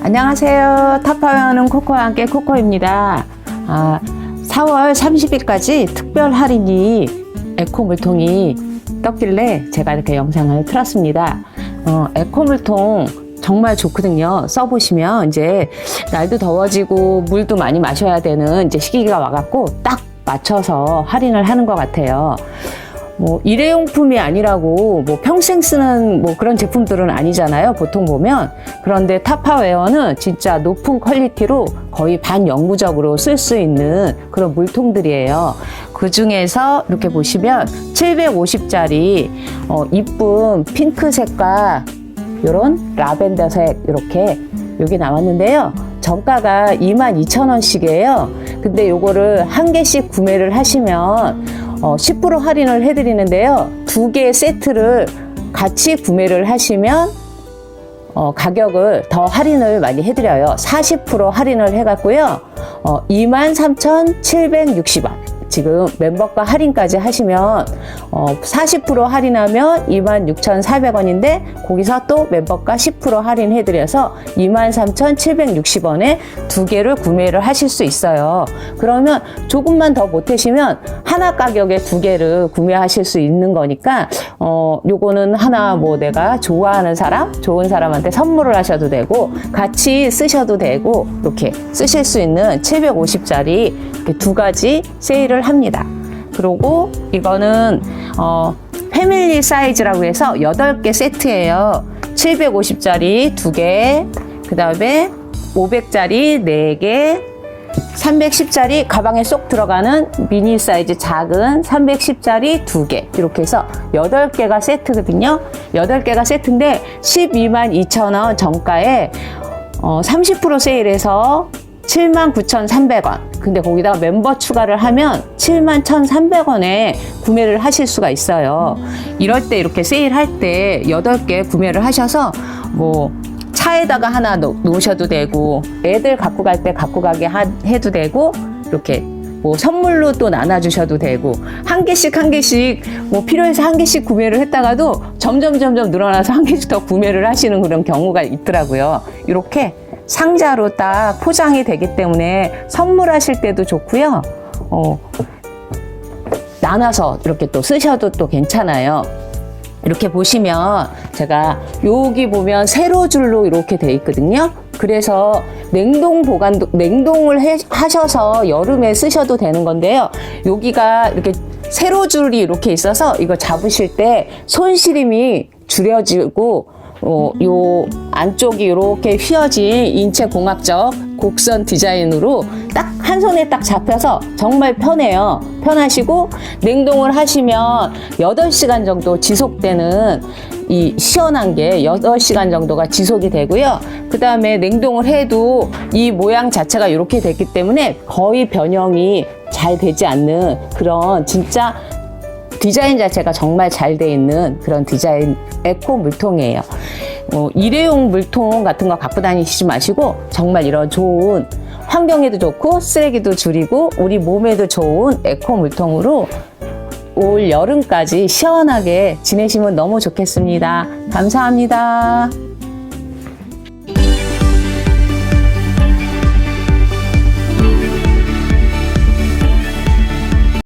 안녕하세요. 타파하는 코코와 함께 코코입니다. 아, 4월 30일까지 특별 할인이 에코 물통이 떴길래 제가 이렇게 영상을 틀었습니다. 어, 에코 물통 정말 좋거든요. 써보시면 이제 날도 더워지고 물도 많이 마셔야 되는 이제 시기가 와갖고 딱 맞춰서 할인을 하는 것 같아요. 뭐 일회용품이 아니라고 뭐 평생 쓰는 뭐 그런 제품들은 아니잖아요. 보통 보면 그런데 타파웨어는 진짜 높은 퀄리티로 거의 반영구적으로 쓸 수 있는 그런 물통들이에요. 그 중에서 이렇게 보시면 750짜리 어, 이쁜 핑크색과 이런 라벤더색 이렇게 여기 나왔는데요. 정가가 22,000원씩이에요. 근데 요거를 한 개씩 구매를 하시면 어, 10% 할인을 해드리는데요. 두 개의 세트를 같이 구매를 하시면 어, 가격을 더 할인을 많이 해드려요. 40% 할인을 해갖고요. 어, 23,760원. 지금 멤버가 할인까지 하시면 어, 40% 할인하면 26,400원인데 거기서 또 멤버가 10% 할인해 드려서 23,760원에 두 개를 구매를 하실 수 있어요. 그러면 조금만 더 보태시면 하나 가격에 두 개를 구매하실 수 있는 거니까 어, 요거는 하나 뭐 내가 좋아하는 사람, 좋은 사람한테 선물을 하셔도 되고 같이 쓰셔도 되고 이렇게 쓰실 수 있는 750짜리 두 가지 세일을 합니다. 그리고 이거는 어, 패밀리 사이즈라고 해서 8개 세트예요. 750짜리 2개, 그 다음에 500짜리 4개, 310짜리 가방에 쏙 들어가는 미니 사이즈 작은 310짜리 2개 이렇게 해서 8개가 세트거든요. 8개가 세트인데 12만 2천원 정가에 어, 30% 세일해서 79,300원. 근데 거기다가 멤버 추가를 하면 71,300원에 구매를 하실 수가 있어요. 이럴 때 이렇게 세일할 때 8개 구매를 하셔서 뭐 차에다가 하나 놓, 놓으셔도 되고 애들 갖고 갈 때 갖고 가게 하- 해도 되고 이렇게 뭐 선물로 또 나눠주셔도 되고 한 개씩 한 개씩 뭐 필요해서 한 개씩 구매를 했다가도 점점 점점 늘어나서 한 개씩 더 구매를 하시는 그런 경우가 있더라고요. 이렇게 상자로 딱 포장이 되기 때문에 선물하실 때도 좋고요. 어, 나눠서 이렇게 또 쓰셔도 또 괜찮아요. 이렇게 보시면 제가 여기 보면 세로 줄로 이렇게 돼 있거든요. 그래서 냉동 보관도 냉동을 해- 하셔서 여름에 쓰셔도 되는 건데요. 여기가 이렇게 세로 줄이 이렇게 있어서 이거 잡으실 때 손시림이 줄여지고 어, 요 안쪽이 이렇게 휘어진 인체 공학적 곡선 디자인으로 딱 한 손에 딱 잡혀서 정말 편해요. 편하시고 냉동을 하시면 8시간 정도 지속되는 이 시원한 게 8시간 정도가 지속이 되고요. 그 다음에 냉동을 해도 이 모양 자체가 이렇게 됐기 때문에 거의 변형이 잘 되지 않는 그런 진짜 디자인 자체가 정말 잘 돼 있는 그런 디자인 에코 물통이에요. 어, 일회용 물통 같은 거 갖고 다니시지 마시고 정말 이런 좋은 환경에도 좋고 쓰레기도 줄이고 우리 몸에도 좋은 에코 물통으로 올 여름까지 시원하게 지내시면 너무 좋겠습니다. 감사합니다.